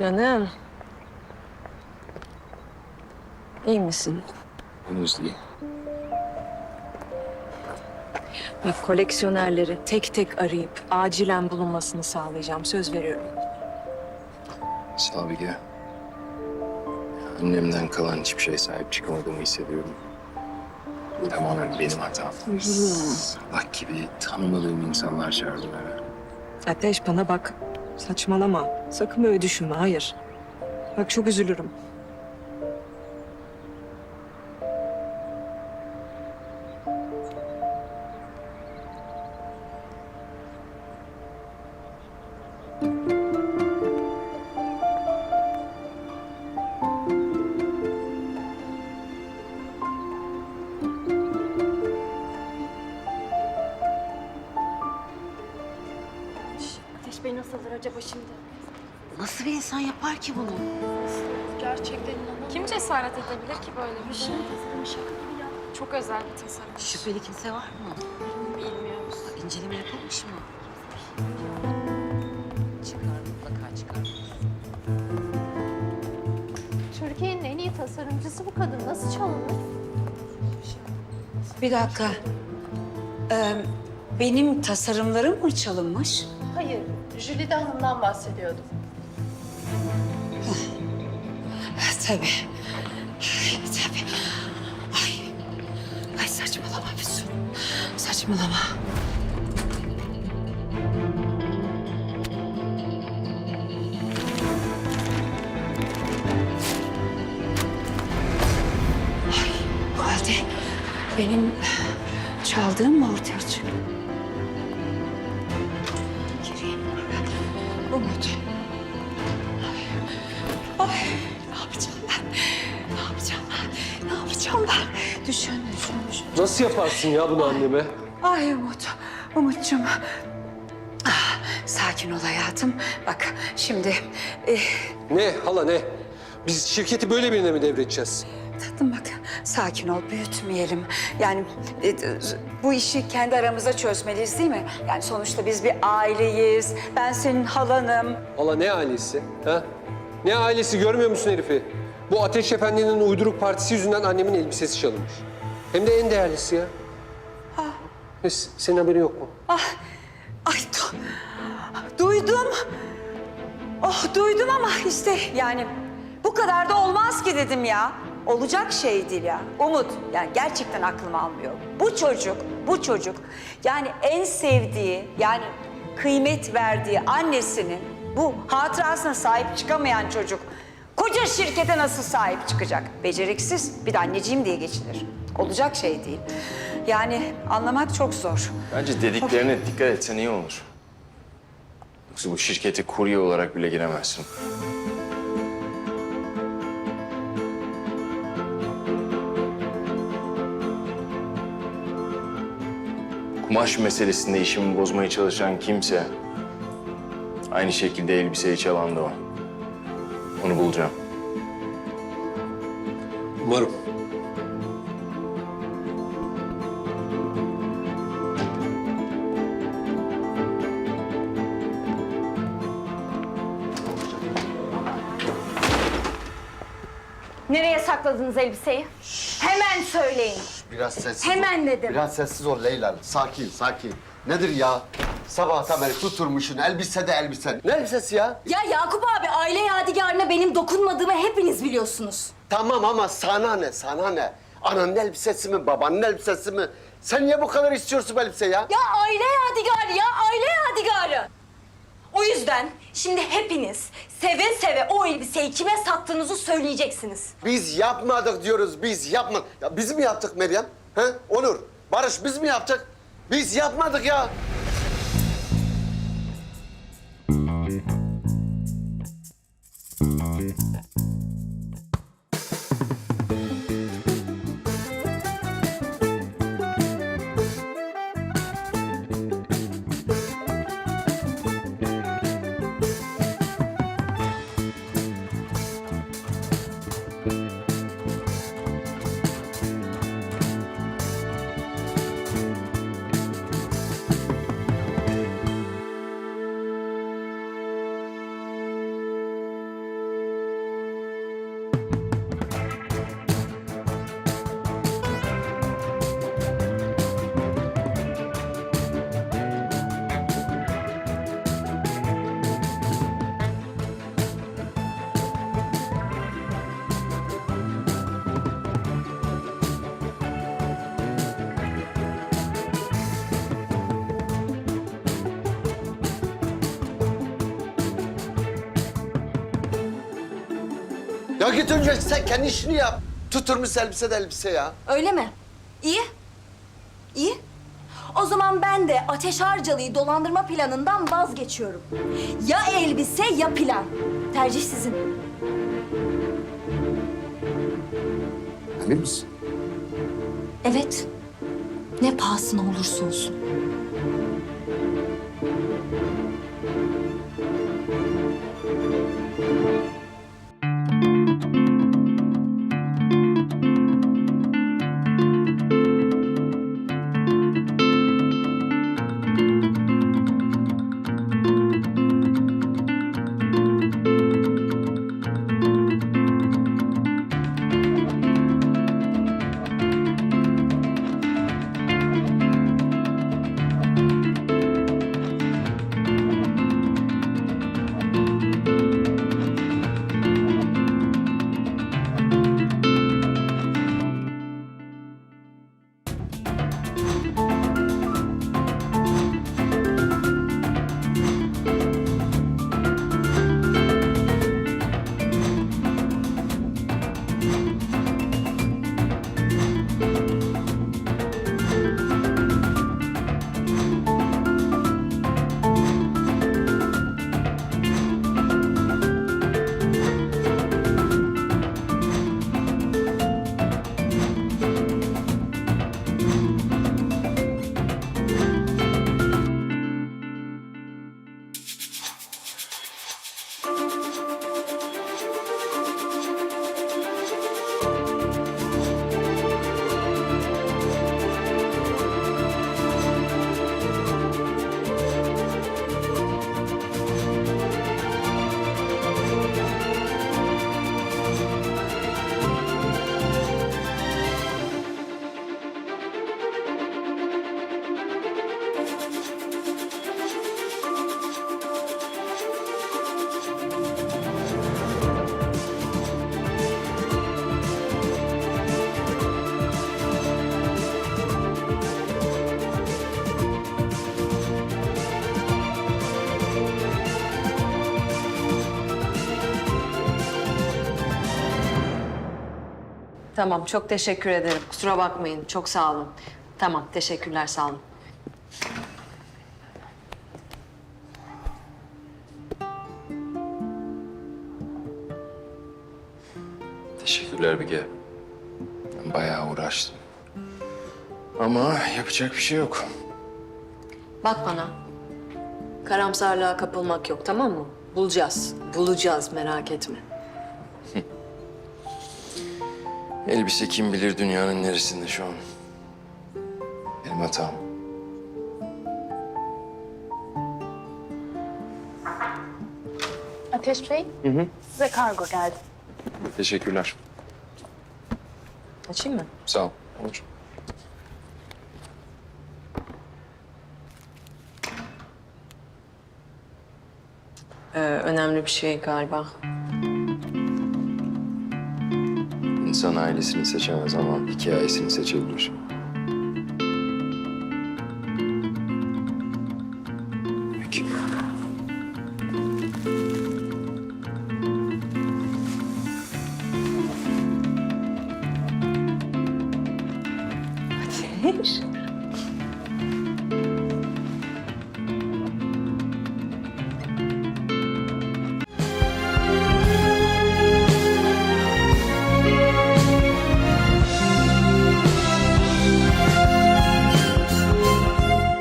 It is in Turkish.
Canım. İyi misin? Henüz değil. Bak koleksiyonerleri tek tek arayıp acilen bulunmasını sağlayacağım. Söz veriyorum. Sabige. Annemden kalan hiçbir şey sahip çıkamadığımı hissediyorum. Tamamen benim hatam. Salak gibi tanımadığım insanlar çağırdı beni. Ateş bana bak. Saçmalama. Sakın böyle düşünme. Hayır. Bak çok üzülürüm. Şimdi? Nasıl bir insan yapar ki bunu? Gerçekten inanamıyorum. Kim cesaret edebilir ki böyle bir şey? Şaka gibi ya. Çok özel bir tasarım. Şüpheli kimse var mı? Bilmiyoruz. İnceleme yapılmış mı? Çıkar mutlaka çıkar. Türkiye'nin en iyi tasarımcısı bu kadın. Nasıl çalınır? Bir dakika. Ee, benim tasarımlarım mı çalınmış? Hayır, Jülide Hanım'dan bahsediyordum. Tabii. Tabii. Ay. Ay saçmalama Füsun. Saçmalama. Ay, bu benim Umut. Ay ne yapacağım ben? Ne yapacağım ben? Ne yapacağım ben? Düşün, düşün, düşün. Nasıl yaparsın ya bunu anneme? Ay Umut, Umut'cum. Ah, sakin ol hayatım. Bak şimdi e, Ne hala ne? Biz şirketi böyle birine mi devredeceğiz? Tatlım bak sakin ol büyütmeyelim. Yani e, bu işi kendi aramızda çözmeliyiz değil mi? Yani sonuçta biz bir aileyiz. Ben senin halanım. Hala ne ailesi? Ha? Ne ailesi görmüyor musun herifi? Bu Ateş Efendi'nin uyduruk partisi yüzünden annemin elbisesi çalınmış. Hem de en değerlisi ya. Ne, senin haberin yok mu? Ay du- duydum. Oh duydum ama işte yani bu kadar da olmaz ki dedim ya. Olacak şey değil ya. Umut yani gerçekten aklım almıyor. Bu çocuk, bu çocuk yani en sevdiği yani kıymet verdiği annesinin bu hatırasına sahip çıkamayan çocuk koca şirkete nasıl sahip çıkacak? Beceriksiz bir de anneciğim diye geçinir. Olacak şey değil. Yani anlamak çok zor. Bence dediklerine dikkat etsen iyi olur. Yoksa bu şirkete kurye olarak bile giremezsin. Kumaş meselesinde işimi bozmaya çalışan kimse... ...aynı şekilde elbiseyi çalan da o. Onu bulacağım. Umarım. Nereye sakladınız elbiseyi? Hemen söyleyin. Biraz sessiz Hemen ol. dedim. Biraz sessiz ol Leyla. Sakin, sakin. Nedir ya? Sabahtan beri tuturmuşsun elbise de elbise. Ne elbisesi ya? Ya Yakup abi aile yadigarına benim dokunmadığımı hepiniz biliyorsunuz. Tamam ama sana ne, sana ne? Ananın elbisesi mi, babanın elbisesi mi? Sen niye bu kadar istiyorsun bu elbiseyi ya? Ya aile yadigarı ya aile yadigarı. O yüzden şimdi hepiniz seve seve o elbiseyi kime sattığınızı söyleyeceksiniz. Biz yapmadık diyoruz, biz yapmadık. Ya biz mi yaptık Meryem? He? Onur, Barış biz mi yaptık? Biz yapmadık ya. Ya git önce sen kendi işini yap. Tuturmuş elbise de elbise ya. Öyle mi? İyi. İyi. O zaman ben de Ateş Harcalı'yı dolandırma planından vazgeçiyorum. Ya elbise ya plan. Tercih sizin. Emin misin? Evet. Ne pahasına olursa olsun. Tamam, çok teşekkür ederim. Kusura bakmayın, çok sağ olun. Tamam, teşekkürler, sağ olun. Teşekkürler Bige. Ben bayağı uğraştım. Ama yapacak bir şey yok. Bak bana. Karamsarlığa kapılmak yok, tamam mı? Bulacağız, bulacağız, merak etme. Elbise kim bilir dünyanın neresinde şu an. Benim hatam. Ateş Bey, size kargo geldi. Teşekkürler. Açayım mı? Sağ ol. Olur. Ee, önemli bir şey galiba. İnsan ailesini seçemez ama hikayesini seçebilir. Peki. Ateş.